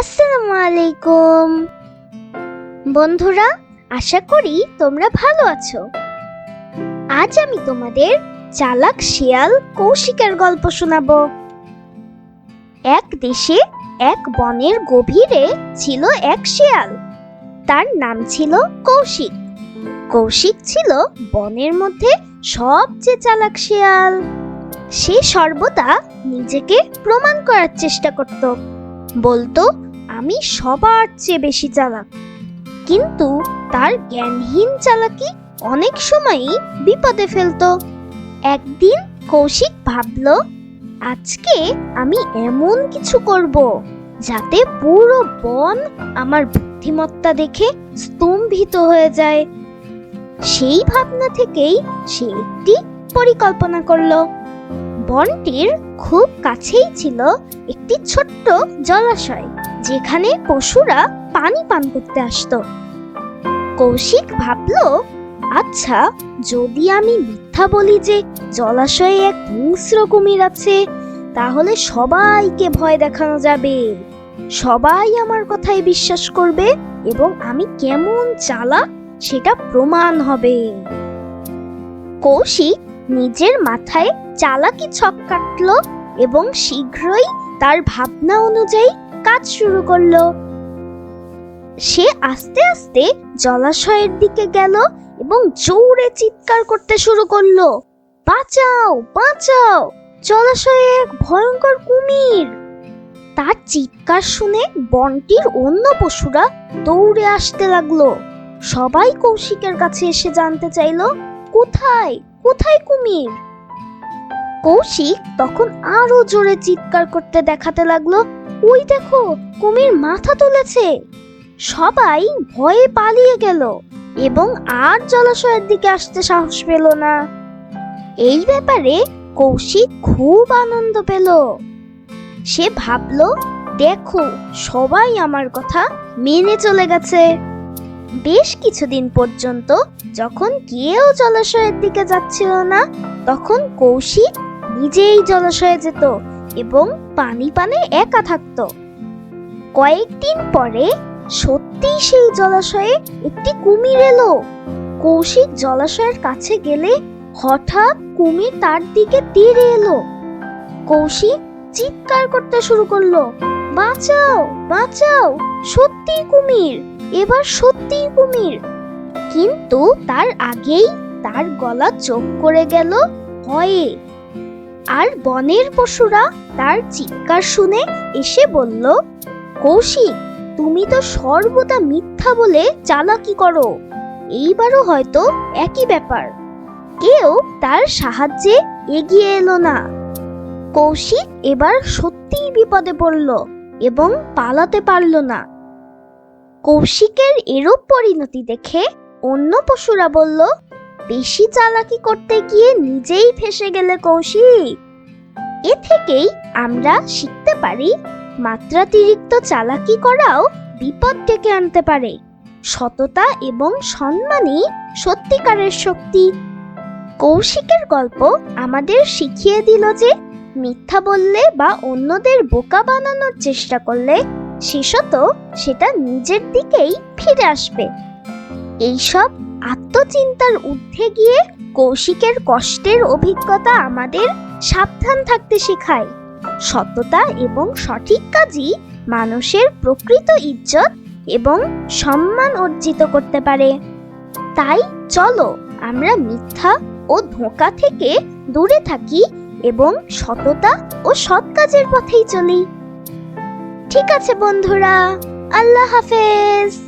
আসসালামু আলাইকুম বন্ধুরা, আশা করি তোমরা ভালো আছো। আজ আমি তোমাদের চালাক শিয়াল কৌশিকের গল্প শোনাবো। এক দেশে এক বনের গভীরে ছিল এক শিয়াল। তার নাম ছিল কৌশিক। কৌশিক ছিল বনের মধ্যে সবচেয়ে চালাক শিয়াল। সে সর্বদা নিজেকে প্রমাণ করার চেষ্টা করত। বলতো আমি সবার চেয়ে বেশি চালাক। কিন্তু তার জ্ঞানহীন চালাকি অনেক সময়ই বিপদে ফেলতো। একদিন কৌশিক ভাবল, আজকে আমি এমন কিছু করব যাতে পুরো বন আমার বুদ্ধিমত্তা দেখে স্তম্ভিত হয়ে যায়। সেই ভাবনা থেকেই সে একটি পরিকল্পনা করল। বনটির খুব কাছেই ছিল একটি ছোট্ট জলাশয়, যেখানে পশুরা পানি পান করতে আসতো। কৌশিক ভাবল আচ্ছা যদি আমি মিথ্যা বলি যে জলাশয়ে এক হিংস্র কুমির আছে, তাহলে সবাইকে ভয় দেখানো যাবে। সবাই আমার কথায় বিশ্বাস করবে এবং আমি কেমন চালাক সেটা প্রমাণ হবে। কৌশিক নিজের মাথায় চালাকি ছক কাটলো এবং শীঘ্রই তার ভাবনা অনুযায়ী কাজ শুরু করল। সে আস্তে আস্তে জলাশয়ের দিকে গেল এবং জোরে চিৎকার করতে শুরু করল। বাঁচাও বাঁচাও, জলাশয়ে এক ভয়ঙ্কর কুমির। তার চিৎকার শুনে বনটির অন্য পশুরা দৌড়ে আসতে লাগল। সবাই কৌশিকের কাছে এসে জানতে চাইলো, কোথায় কোথায় কুমির? কৌশিক তখন আরও জোরে চিৎকার করতে দেখাতে লাগল, ওই দেখো, কুমির মাথা তুলেছে। সবাই ভয়ে পালিয়ে গেল এবং আর জলাশয়ের দিকে আসতে সাহস পেল না। এই ব্যাপারে কৌশিক খুব আনন্দ পেল। সে ভাবলো, দেখো, সবাই আমার কথা মেনে চলে গেছে। বেশ কিছুদিন পর্যন্ত যখন কেউ জলাশয়ের দিকে যাচ্ছিল না, তখন কৌশিক নিজেই জলাশয়ে যেত এবং পানি পানে একা থাকতো। কয়েকদিন পরে সত্যি সেই জলাশয়ে একটি কুমির এলো। কৌশিক জলাশয়ের কাছে গেলে হঠাৎ কুমির তার দিকে তীরে এলো। কৌশিক চিৎকার করতে শুরু করল, বাঁচাও বাঁচাও সত্যি কুমির, এবার সত্যি কুমির। কিন্তু তার আগেই তার গলা চোখ করে গেল ভয়ে। আর বনের পশুরা তার চিৎকার শুনে এসে বলল, কৌশিক, তুমি তো সর্বদা মিথ্যা বলে চালাকি করো। এইবারও হয়তো একই ব্যাপার। কেউ তার সাহায্যে এগিয়ে এলো না। কৌশিক এবার সত্যিই বিপদে পড়ল এবং পালাতে পারল না। কৌশিকের এরূপ পরিণতি দেখে অন্য পশুরা বলল বেশি চালাকি করতে গিয়ে নিজেই ফেসে গেলে কৌশিক। এ থেকেই আমরা শিখতে পারি মাত্রাতিরিক্ত চালাকি করাও বিপদ ডেকে আনতে পারে। সততা এবং সম্মানই সত্যিকারের শক্তি। কৌশিকের গল্প আমাদের শিখিয়ে দিল যে মিথ্যা বললে বা অন্যদের বোকা বানানোর চেষ্টা করলে শেষত সেটা নিজের দিকেই ফিরে আসবে। এইসব আত্মচিন্তার ঊর্ধ্বে গিয়ে কৌশিকের কষ্টের অভিজ্ঞতা আমাদের সাবধান থাকতে শেখায়। সততা এবং সঠিক কাজই মানুষের প্রকৃত ইজ্জত এবং সম্মান অর্জিত করতে পারে। তাই চলো আমরা মিথ্যা ও ধোঁকা থেকে দূরে থাকি এবং সততা ও সৎ কাজের পথেই চলি। ঠিক আছে বন্ধুরা, আল্লাহ হাফেজ।